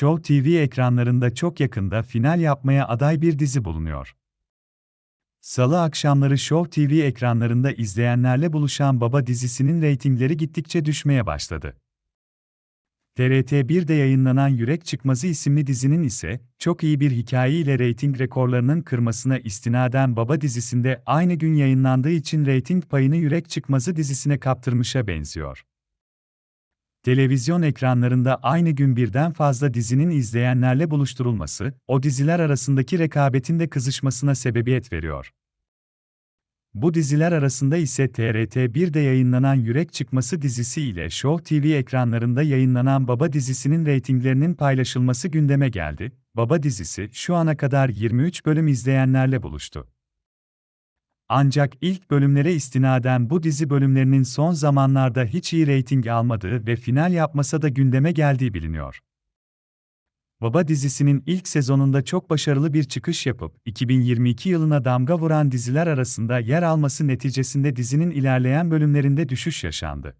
Show TV ekranlarında çok yakında final yapmaya aday bir dizi bulunuyor. Salı akşamları Show TV ekranlarında izleyenlerle buluşan Baba dizisinin reytingleri gittikçe düşmeye başladı. TRT1'de yayınlanan Yürek Çıkmazı isimli dizinin ise çok iyi bir hikaye ile reyting rekorlarının kırmasına istinaden Baba dizisinde aynı gün yayınlandığı için reyting payını Yürek Çıkmazı dizisine kaptırmışa benziyor. Televizyon ekranlarında aynı gün birden fazla dizinin izleyenlerle buluşturulması, o diziler arasındaki rekabetin de kızışmasına sebebiyet veriyor. Bu diziler arasında ise TRT1'de yayınlanan Yürek Çıkması dizisi ile Show TV ekranlarında yayınlanan Baba dizisinin reytinglerinin paylaşılması gündeme geldi. Baba dizisi şu ana kadar 23 bölüm izleyenlerle buluştu. Ancak ilk bölümlere istinaden bu dizi bölümlerinin son zamanlarda hiç iyi reyting almadığı ve final yapmasa da gündeme geldiği biliniyor. Baba dizisinin ilk sezonunda çok başarılı bir çıkış yapıp 2022 yılına damga vuran diziler arasında yer alması neticesinde dizinin ilerleyen bölümlerinde düşüş yaşandı.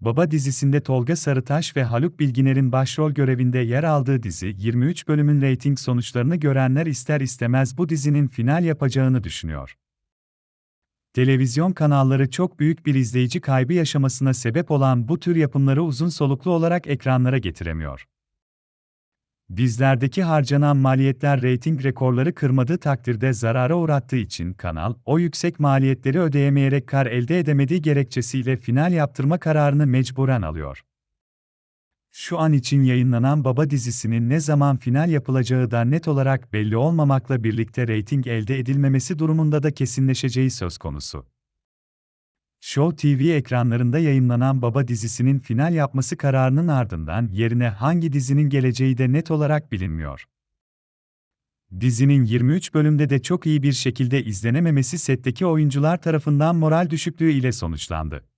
Baba dizisinde Tolga Sarıtaş ve Haluk Bilginer'in başrol görevinde yer aldığı dizi 23 bölümün reyting sonuçlarını görenler ister istemez bu dizinin final yapacağını düşünüyor. Televizyon kanalları çok büyük bir izleyici kaybı yaşamasına sebep olan bu tür yapımları uzun soluklu olarak ekranlara getiremiyor. Dizlerdeki harcanan maliyetler reyting rekorları kırmadığı takdirde zarara uğrattığı için kanal, o yüksek maliyetleri ödeyemeyerek kar elde edemediği gerekçesiyle final yaptırma kararını mecburen alıyor. Şu an için yayınlanan Baba dizisinin ne zaman final yapılacağı da net olarak belli olmamakla birlikte reyting elde edilmemesi durumunda da kesinleşeceği söz konusu. Show TV ekranlarında yayınlanan Baba dizisinin final yapması kararının ardından yerine hangi dizinin geleceği de net olarak bilinmiyor. Dizinin 23 bölümde de çok iyi bir şekilde izlenememesi setteki oyuncular tarafından moral düşüklüğü ile sonuçlandı.